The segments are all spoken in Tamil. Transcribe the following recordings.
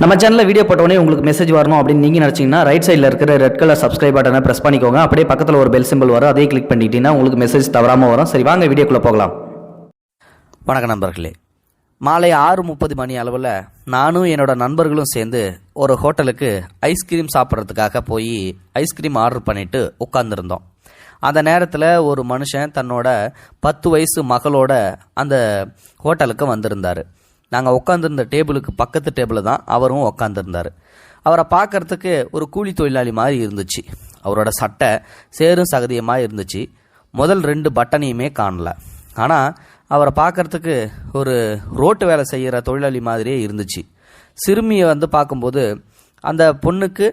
நம்ம சேனலில் வீடியோ போட்டோடனே உங்களுக்கு மெசேஜ் வரணும் அப்படின்னு நீங்கள் நினச்சிங்கன்னா ரைட் சைடில் இருக்கிற ரெட் கலர் சப்ஸ்கிரைப் பட்டனை ப்ரெஸ் பண்ணிக்கோங்க. அப்படியே பக்கத்தில் ஒரு பெல் சிம்பிள் வரும். அதே கிளிக் பண்ணிட்டீங்கன்னா உங்களுக்கு மெசேஜ் தவறாமல் வரும். சரி வாங்க வீடியோக்குள்ளே போகலாம். வணக்கம் நண்பர்களே. மாலை ஆறு முப்பது மணி அளவில் நானும் என்னோட நண்பர்களும் சேர்ந்து ஒரு ஹோட்டலுக்கு ஐஸ்கிரீம் சாப்பிட்றதுக்காக போய் ஐஸ்கிரீம் ஆர்டர் பண்ணிட்டு உட்காந்துருந்தோம் அந்த நேரத்தில் ஒரு மனுஷன் தன்னோட பத்து வயசு மகளோட அந்த ஹோட்டலுக்கு வந்திருந்தார். நாங்கள் உட்காந்துருந்த டேபிளுக்கு பக்கத்து டேபிளில் தான் அவரும் உட்காந்துருந்தார் அவரை பார்க்கறதுக்கு ஒரு கூலி தொழிலாளி மாதிரி இருந்துச்சு. அவரோட சட்டை சேரும் சகதியமாக இருந்துச்சு. முதல் ரெண்டு பட்டனையுமே காணல. ஆனால் அவரை பார்க்கறதுக்கு ஒரு ரோட்டு வேலை செய்கிற தொழிலாளி மாதிரியே இருந்துச்சு. சிறுமியை வந்து பார்க்கும்போது அந்த பொண்ணுக்கு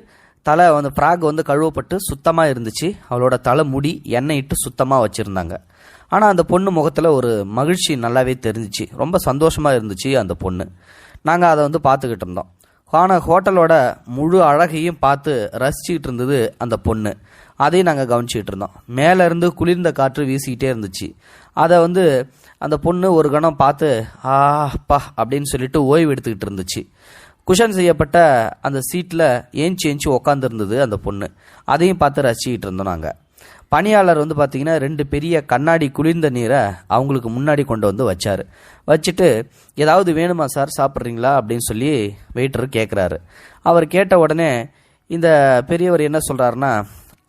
தலை வந்து பிராக் வந்து கழுவப்பட்டு சுத்தமாக இருந்துச்சு. அவளோட தலை முடி எண்ணெய் இட்டு சுத்தமாக வச்சுருந்தாங்க. ஆனால் அந்த பொண்ணு முகத்தில் ஒரு மகிழ்ச்சி நல்லாவே தெரிஞ்சிச்சு. ரொம்ப சந்தோஷமாக இருந்துச்சு அந்த பொண்ணு. நாங்கள் அதை வந்து பார்த்துக்கிட்டு இருந்தோம். ஆனால் ஹோட்டலோட முழு அழகையும் பார்த்து ரசிச்சுக்கிட்டு இருந்தது அந்த பொண்ணு. அதையும் நாங்கள் கவனிச்சிக்கிட்டு இருந்தோம். மேலே இருந்து குளிர்ந்த காற்று வீசிக்கிட்டே இருந்துச்சு. அதை வந்து அந்த பொண்ணு ஒரு கணம் பார்த்து ஆ அப்பா அப்படின்னு சொல்லிட்டு ஓய்வு எடுத்துக்கிட்டு இருந்துச்சு. குஷன் செய்யப்பட்ட அந்த சீட்டில் ஏஞ்சி ஏஞ்சி உக்காந்துருந்தது அந்த பொண்ணு? அதையும் பார்த்து ரசிச்சுக்கிட்டு இருந்தோம் நாங்கள் பணியாளர் வந்து பார்த்தீங்கன்னா ரெண்டு பெரிய கண்ணாடி குளிர்ந்த நீரை அவங்களுக்கு முன்னாடி கொண்டு வந்து வச்சார். வச்சுட்டு ஏதாவது வேணுமா சார்? சாப்பிட்றீங்களா? அப்படின்னு சொல்லி வெயிட்டர் கேட்குறாரு அவர் கேட்ட உடனே இந்த பெரியவர் என்ன சொல்கிறாருன்னா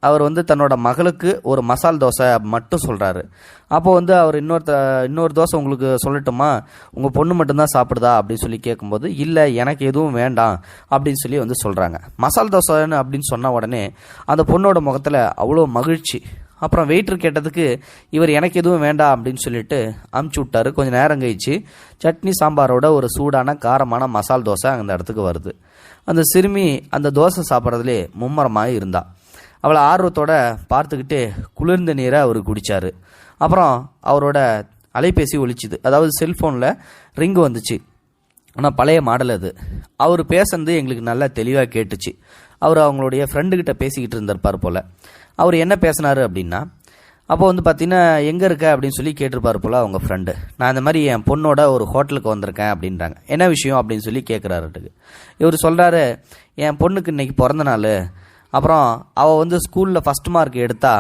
அவர் வந்து தன்னோட மகளுக்கு ஒரு மசால் தோசை மட்டும் சொல்கிறாரு அப்போ வந்து அவர் இன்னொருத்த இன்னொரு தோசை உங்களுக்கு சொல்லட்டுமா? உங்கள் பொண்ணு மட்டும்தான் சாப்பிடுதா? அப்படின்னு சொல்லி கேட்கும்போது இல்லை எனக்கு எதுவும் வேண்டாம் அப்படின்னு சொல்லி வந்து சொல்கிறாங்க மசால் தோசைன்னு அப்படின்னு சொன்ன உடனே அந்த பொண்ணோட முகத்தில் அவ்வளோ மகிழ்ச்சி. அப்புறம் வெயிட்ரு கேட்டதுக்கு இவர் எனக்கு எதுவும் வேண்டாம் அப்படின்னு சொல்லிட்டு அமுச்சு விட்டாரு. கொஞ்சம் நேரம் கழிச்சு சட்னி சாம்பாரோட ஒரு சூடான காரமான மசால் தோசை அந்த இடத்துக்கு வருது. அந்த சிறுமி அந்த தோசை சாப்பிட்றதுலே மும்மரமாக இருந்தாள் அவளை ஆர்வத்தோட பார்த்துக்கிட்டு குளிர்ந்த நீரை அவர் குடித்தார் அப்புறம் அவரோட அலைபேசி ஒழிச்சுது அதாவது செல்ஃபோனில் ரிங்கு வந்துச்சு. ஆனால் பழைய மாடல் அது. அவர் பேசுனது எங்களுக்கு நல்லா தெளிவாக கேட்டுச்சு. அவர் அவங்களுடைய ஃப்ரெண்டுக்கிட்ட பேசிக்கிட்டு இருந்திருப்பார் போல். அவர் என்ன பேசினாரு அப்படின்னா அப்போ வந்து பார்த்தீங்கன்னா எங்கே இருக்க? அப்படின்னு சொல்லி கேட்டிருப்பார் போல் அவங்க ஃப்ரெண்டு நான் இந்த மாதிரி என் பொண்ணோட ஒரு ஹோட்டலுக்கு வந்திருக்கேன் அப்படின்றாங்க. என்ன விஷயம்? அப்படின்னு சொல்லி கேட்குறாருட்டுக்கு இவர் சொல்கிறாரு என் பொண்ணுக்கு இன்னைக்கு பிறந்த நாள். அப்புறம் அவள் வந்து ஸ்கூலில் ஃபஸ்ட் மார்க் எடுத்தா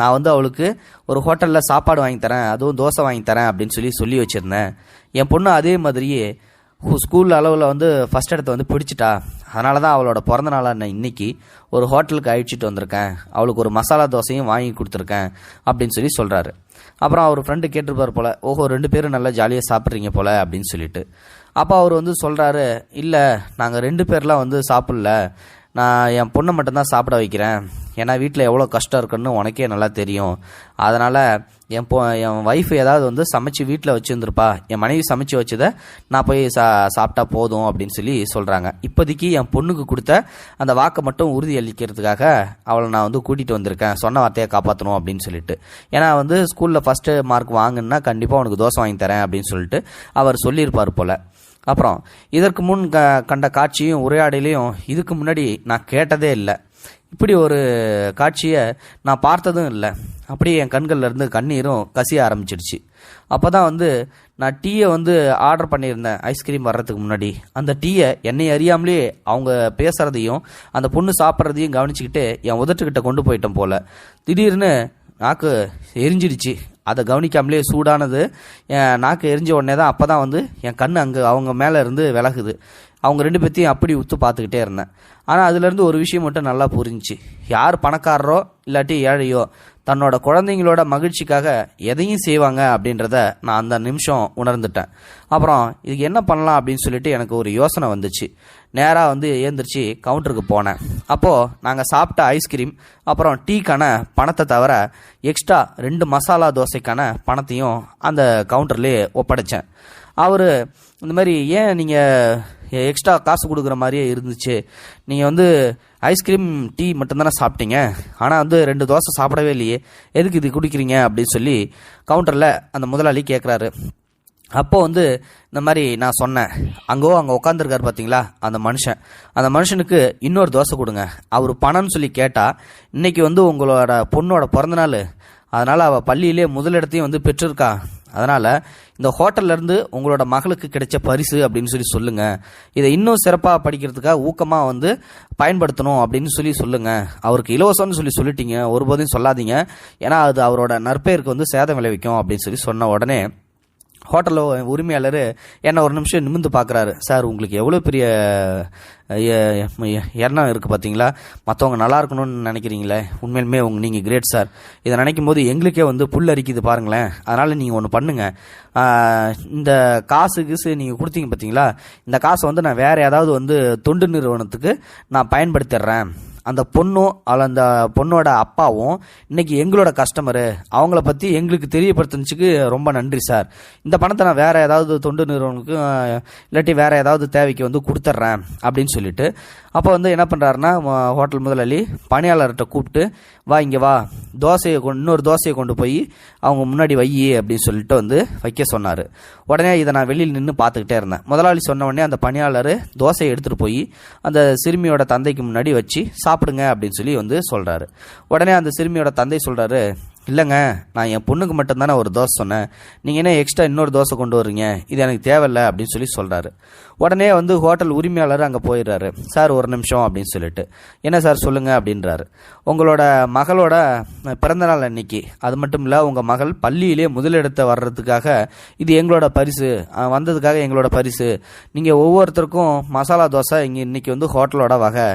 நான் வந்து அவளுக்கு ஒரு ஹோட்டலில் சாப்பாடு வாங்கி தரேன் அதுவும் தோசை வாங்கி தரேன் அப்படின்னு சொல்லி சொல்லி வச்சுருந்தேன். என் பொண்ணு அதே மாதிரியே ஸ்கூல் அளவில் வந்து ஃபஸ்ட் இடத்த வந்து பிடிச்சிட்டா. அதனால தான் அவளோட பிறந்த நாளான இன்னைக்கு ஒரு ஹோட்டலுக்கு அழிச்சிட்டு வந்திருக்கேன். அவளுக்கு ஒரு மசாலா தோசையும் வாங்கி கொடுத்துருக்கேன் அப்படின்னு சொல்லி சொல்கிறாரு அப்புறம் அவர் ஃப்ரெண்டு கேட்டிருப்பார் போல் ஓஹோ ரெண்டு பேரும் நல்லா ஜாலியாக சாப்பிட்றீங்க போல் அப்படின்னு சொல்லிட்டு. அப்போ அவர் வந்து சொல்கிறாரு இல்லை நாங்கள் ரெண்டு பேர்லாம் வந்து சாப்பிடல. நான் என் பொண்ணை மட்டும்தான் சாப்பிட வைக்கிறேன். ஏன்னா வீட்டில் எவ்வளோ கஷ்டம் இருக்குன்னு உனக்கே நல்லா தெரியும். அதனால் என் பொ என் ஒய்ஃப் ஏதாவது வந்து சமைச்சு வீட்டில் வச்சுருந்துருப்பா. என் மனைவி சமைச்சு வச்சதை நான் போய் சா சாப்பிட்டா போதும் அப்படின்னு சொல்லி சொல்கிறாங்க இப்போதைக்கு என் பொண்ணுக்கு கொடுத்த அந்த வாக்கை மட்டும் உறுதி அளிக்கிறதுக்காக அவளை நான் வந்து கூட்டிகிட்டு வந்திருக்கேன். சொன்ன வார்த்தையை காப்பாற்றணும் அப்படின்னு சொல்லிட்டு. ஏன்னா வந்து ஸ்கூலில் ஃபஸ்ட்டு மார்க் வாங்கினா கண்டிப்பாக உனக்கு தோசை வாங்கி தரேன் அப்படின்னு சொல்லிட்டு அவர் சொல்லியிருப்பார் போல். அப்புறம் இதற்கு முன் க கண்ட காட்சியும் உரையாடலையும் இதுக்கு முன்னாடி நான் கேட்டதே இல்லை. இப்படி ஒரு காட்சியை நான் பார்த்ததும் இல்லை. அப்படியே என் கண்கள்லேருந்து கண்ணீரும் கசிய ஆரம்பிச்சிடுச்சு. அப்போ தான் வந்து நான் டீயை வந்து ஆர்டர் பண்ணியிருந்தேன் ஐஸ்கிரீம் வர்றதுக்கு முன்னாடி. அந்த டீயை என்னை அறியாமலே அவங்க பேசுகிறதையும் அந்த பொண்ணு சாப்பிட்றதையும் கவனிச்சுக்கிட்டு என் உதட்டுக்கிட்ட கொண்டு போயிட்டேன் போல். திடீர்னு நாக்கு எரிஞ்சிடுச்சு. அதை கவனிக்காமலே சூடானது என் நாக்கு எரிஞ்ச உடனே தான் அப்போ தான் வந்து என் கண் அங்கே அவங்க மேலே இருந்து விலகுது. அவங்க ரெண்டு பேர்த்தையும் அப்படி உத்து பார்த்துக்கிட்டே இருந்தேன். ஆனால் அதுலேருந்து ஒரு விஷயம் மட்டும் நல்லா புரிஞ்சுச்சு. யார் பணக்காரரோ இல்லாட்டி ஏழையோ தன்னோட குழந்தைங்களோட மகிழ்ச்சிக்காக எதையும் செய்வாங்க அப்படின்றத நான் அந்த நிமிஷம் உணர்ந்துட்டேன். அப்புறம் இதுக்கு என்ன பண்ணலாம் அப்படின்னு சொல்லிட்டு எனக்கு ஒரு யோசனை வந்துச்சு. நேராக வந்து ஏந்திரிச்சு கவுண்டருக்கு போனேன். அப்போது நாங்கள் சாப்பிட்ட ஐஸ்கிரீம் அப்புறம் டீக்கான பணத்தை தவிர எக்ஸ்ட்ரா ரெண்டு மசாலா தோசைக்கான பணத்தையும் அந்த கவுண்டர்லேயே ஒப்படைச்சேன். அவர் இந்த மாதிரி ஏன் நீங்கள் எக்ஸ்ட்ரா காசு கொடுக்குற மாதிரியே இருந்துச்சு. நீங்கள் வந்து ஐஸ்கிரீம் டீ மட்டும்தானே சாப்பிட்டீங்க. ஆனால் வந்து ரெண்டு தோசை சாப்பிடவே இல்லையே. எதுக்கு இது குடிக்கிறீங்க அப்படின்னு சொல்லி கவுண்டரில் அந்த முதலாளி கேட்குறாரு அப்போது வந்து இந்த மாதிரி நான் சொன்னேன். அங்கோ அங்கே உட்காந்துருக்காரு பார்த்தீங்களா அந்த மனுஷன். அந்த மனுஷனுக்கு இன்னொரு தோசை கொடுங்க. அவர் பணம்னு சொல்லி கேட்டால் இன்றைக்கி வந்து உங்களோட பொண்ணோட பிறந்தநாள் அதனால் அவள் பள்ளியிலே முதலிடத்தையும் வந்து பெற்றிருக்கா. அதனால் இந்த ஹோட்டல்லேருந்து உங்களோட மகளுக்கு கிடைச்ச பரிசு அப்படின்னு சொல்லி சொல்லுங்கள் இதை இன்னும் சிறப்பாக படிக்கிறதுக்காக ஊக்கமாக வந்து பயன்படுத்தணும் அப்படின்னு சொல்லி சொல்லுங்கள் அவருக்கு இலவசம்னு சொல்லி சொல்லிட்டீங்க. ஒருபோதையும் சொல்லாதீங்க. ஏன்னா அது அவரோட நற்பெயருக்கு வந்து சேதம் விளைவிக்கும் அப்படின்னு சொல்லி சொன்ன உடனே ஹோட்டலில் உரிமையாளர் என்ன ஒரு நிமிஷம் நிமிந்து பார்க்குறாரு சார் உங்களுக்கு எவ்வளோ பெரிய எண்ணம் இருக்குது பார்த்தீங்களா மற்றவங்க நல்லா இருக்கணும்னு நினைக்கிறீங்களே? உண்மையிலுமே உங்க நீங்கள் கிரேட் சார். இதை நினைக்கும் போது எங்களுக்கே வந்து புல் அரிக்குது பாருங்களேன். அதனால் நீங்கள் ஒன்று பண்ணுங்கள் இந்த காசு கீசு நீங்கள் கொடுத்தீங்க பார்த்தீங்களா இந்த காசை வந்து நான் வேறு ஏதாவது வந்து தொண்டு நிறுவனத்துக்கு நான் பயன்படுத்திடுறேன். அந்த பொண்ணும் அல்ல அந்த பொண்ணோட அப்பாவும் இன்னைக்கு எங்களோட கஸ்டமரு அவங்கள பற்றி எங்களுக்கு தெரியப்படுத்துனச்சுக்கு ரொம்ப நன்றி சார் இந்த பணத்தை நான் வேறு ஏதாவது தொண்டு நிறுவனத்துக்கு இல்லாட்டி வேறு ஏதாவது தேவைக்கு வந்து கொடுத்துட்றேன் அப்படின்னு சொல்லிட்டு. அப்போ வந்து என்ன பண்ணுறாருன்னா ஹோட்டல் முதலாளி பணியாளர்கிட்ட கூப்பிட்டு வா இங்கே வா. தோசையை கொண்டு இன்னொரு தோசையை கொண்டு போய் அவங்க முன்னாடி வை அப்படின்னு சொல்லிட்டு வந்து வைக்க சொன்னார். உடனே இதை நான் வெளியில் நின்று பார்த்துக்கிட்டே இருந்தேன். முதலாளி சொன்ன உடனே அந்த பணியாளர் தோசையை எடுத்துகிட்டு போய் அந்த சிறுமியோட தந்தைக்கு முன்னாடி வச்சு சாப்பிடுங்க அப்படின்னு சொல்லி வந்து சொல்கிறாரு உடனே அந்த சிறுமியோட தந்தை சொல்கிறாரு இல்லைங்க நான் என் பொண்ணுக்கு மட்டும்தானே ஒரு தோசை சொன்னேன். நீங்கள் என்ன எக்ஸ்ட்ரா இன்னொரு தோசை கொண்டு வர்றீங்க? இது எனக்கு தேவையில்ல அப்படின்னு சொல்லி சொல்கிறாரு உடனே வந்து ஹோட்டல் உரிமையாளர் அங்கே போயிடுறாரு. சார் ஒரு நிமிஷம் அப்படின்னு சொல்லிட்டு. என்ன சார் சொல்லுங்கள் அப்படின்றாரு. உங்களோட மகளோட பிறந்தநாள் அன்னைக்கு அது மட்டும் இல்லை உங்கள் மகள் பள்ளியிலே முதலிடத்தை வர்றதுக்காக இது எங்களோட பரிசு வந்ததுக்காக எங்களோட பரிசு. நீங்கள் ஒவ்வொருத்தருக்கும் மசாலா தோசை இங்கே இன்னைக்கு வந்து ஹோட்டலோட வகை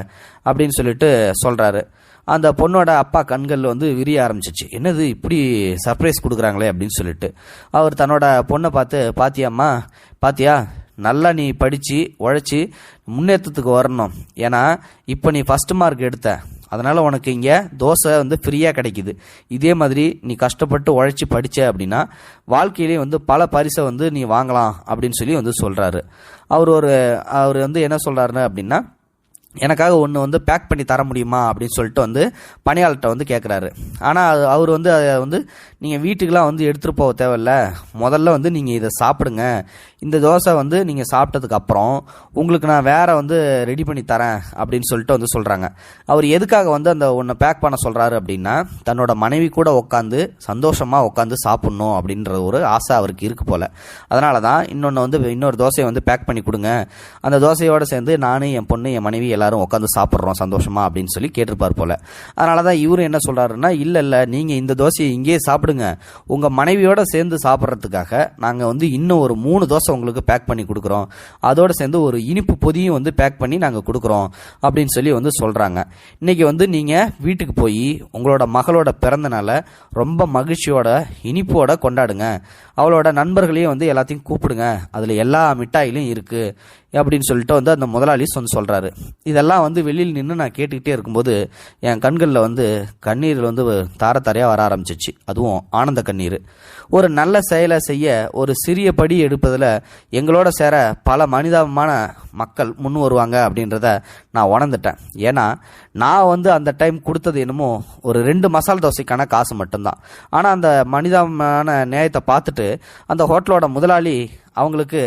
அப்படின்னு சொல்லிட்டு சொல்கிறாரு அந்த பொண்ணோட அப்பா கண்கள் வந்து விரிய ஆரம்பிச்சிச்சு. என்னது இப்படி சர்ப்ரைஸ் கொடுக்குறாங்களே அப்படின்னு சொல்லிட்டு. அவர் தன்னோட பொண்ணை பார்த்து பாத்தியாம்மா பாத்தியா நல்லா நீ படித்து உழைச்சி முன்னேற்றத்துக்கு வரணும். ஏன்னா இப்போ நீ ஃபஸ்ட் மார்க் எடுத்த. அதனால் உனக்கு இங்கே தோசை வந்து ஃப்ரீயாக கிடைக்குது. இதே மாதிரி நீ கஷ்டப்பட்டு உழைச்சி படித்த அப்படின்னா வாழ்க்கையிலே வந்து பல பரிசை வந்து நீ வாங்கலாம். அப்படின்னு சொல்லி வந்து சொல்கிறாரு அவர் ஒரு அவர் வந்து என்ன சொல்கிறாருன்னு அப்படின்னா எனக்காக ஒன்று வந்து பேக் பண்ணி தர முடியுமா அப்படின்னு சொல்லிட்டு வந்து பணியாளர்கிட்ட வந்து கேட்குறாரு ஆனால் அவர் வந்து அதை வந்து நீங்கள் வீட்டுக்கெலாம் வந்து எடுத்துகிட்டு போக தேவையில்ல. முதல்ல வந்து நீங்கள் இதை சாப்பிடுங்க. இந்த தோசை வந்து நீங்கள் சாப்பிட்டதுக்கு அப்புறம் உங்களுக்கு நான் வேற வந்து ரெடி பண்ணி தரேன். அப்படின்னு சொல்லிட்டு வந்து சொல்கிறாங்க அவர் எதுக்காக வந்து அந்த ஒன்று பேக் பண்ண சொல்கிறாரு அப்படின்னா தன்னோட மனைவி கூட உட்காந்து சந்தோஷமாக உட்காந்து சாப்பிட்ணும் அப்படின்ற ஒரு ஆசை அவருக்கு இருக்கு போல். அதனால தான் இன்னொன்று வந்து இன்னொரு தோசையை வந்து பேக் பண்ணி கொடுங்க. அந்த தோசையோடு சேர்ந்து நானும் என் பொண்ணு என் மனைவி எல்லாரும் உட்காந்து சாப்பிட்றோம் சந்தோஷமா அப்படின்னு சொல்லி கேட்டிருப்பார் போல. அதனால தான் இவரும் என்ன சொல்கிறாருன்னா இல்லை இல்லை நீங்கள் இந்த தோசையை இங்கேயே சாப்பிடுங்க. உங்கள் மனைவியோட சேர்ந்து சாப்பிட்றதுக்காக நாங்கள் வந்து இன்னும் ஒரு மூணு தோசை உங்களுக்கு பேக் பண்ணி கொடுக்குறோம். அதோடு சேர்ந்து ஒரு இனிப்பு பொதியும் வந்து பேக் பண்ணி நாங்கள் கொடுக்குறோம் அப்படின்னு சொல்லி வந்து சொல்கிறாங்க இன்றைக்கி வந்து நீங்கள் வீட்டுக்கு போய் உங்களோட மகளோட பிறந்தனால ரொம்ப மகிழ்ச்சியோட இனிப்போட கொண்டாடுங்க. அவளோட நண்பர்களையும் வந்து எல்லாத்தையும் கூப்பிடுங்க. அதில் எல்லா மிட்டாயிலும் இருக்குது அப்படின்னு சொல்லிட்டு வந்து அந்த முதலாளி சொன்ன சொல்கிறாரு இதெல்லாம் வந்து வெளியில் நின்று நான் கேட்டுக்கிட்டே இருக்கும்போது என் கண்களில் வந்து கண்ணீர் வந்து தார தாரையாக வர ஆரம்பிச்சிச்சு. அதுவும் ஆனந்த கண்ணீர். ஒரு நல்ல செயலை செய்ய ஒரு சிறிய படி எடுப்பதில் எங்களோட சேர பல மனிதாபமான மக்கள் முன் வருவாங்க அப்படின்றத நான் உணர்ந்துட்டேன். ஏன்னா நான் வந்து அந்த டைம் கொடுத்தது என்னமோ ஒரு ரெண்டு மசால் தோசைக்கான காசு மட்டும்தான். ஆனால் அந்த மனிதமான நியாயத்தை பார்த்துட்டு அந்த ஹோட்டலோட முதலாளி அவங்களுக்கு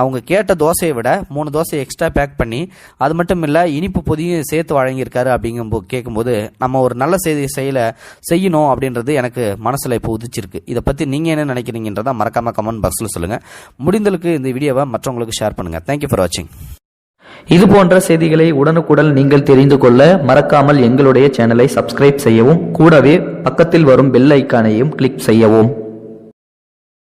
அவங்க கேட்ட தோசையை விட மூணு தோசை எக்ஸ்ட்ரா பேக் பண்ணி அது மட்டும் இல்லை இனிப்பு பொதியும் சேர்த்து வழங்கியிருக்காரு அப்படிங்கும்போ கேட்கும்போது நம்ம ஒரு நல்ல செய்தி செயலை செய்யணும் அப்படின்றது எனக்கு மனசில் இப்போ உதிச்சிருக்கு. இதை பற்றி நீங்கள் என்ன நினைக்கிறீங்கன்றதை மறக்காமல் கமெண்ட் பாக்ஸில் சொல்லுங்கள் முடிந்தளவுக்கு இந்த வீடியோவை மற்றவங்களுக்கு ஷேர் பண்ணுங்கள் தேங்க்யூ ஃபார் வாட்சிங் இது போன்ற செய்திகளை உடனுக்குடன் நீங்கள் தெரிந்து கொள்ள மறக்காமல் எங்களுடைய சேனலை சப்ஸ்கிரைப் செய்யவும் கூடவே பக்கத்தில் வரும் பெல் ஐக்கானையும் கிளிக் செய்யவும்.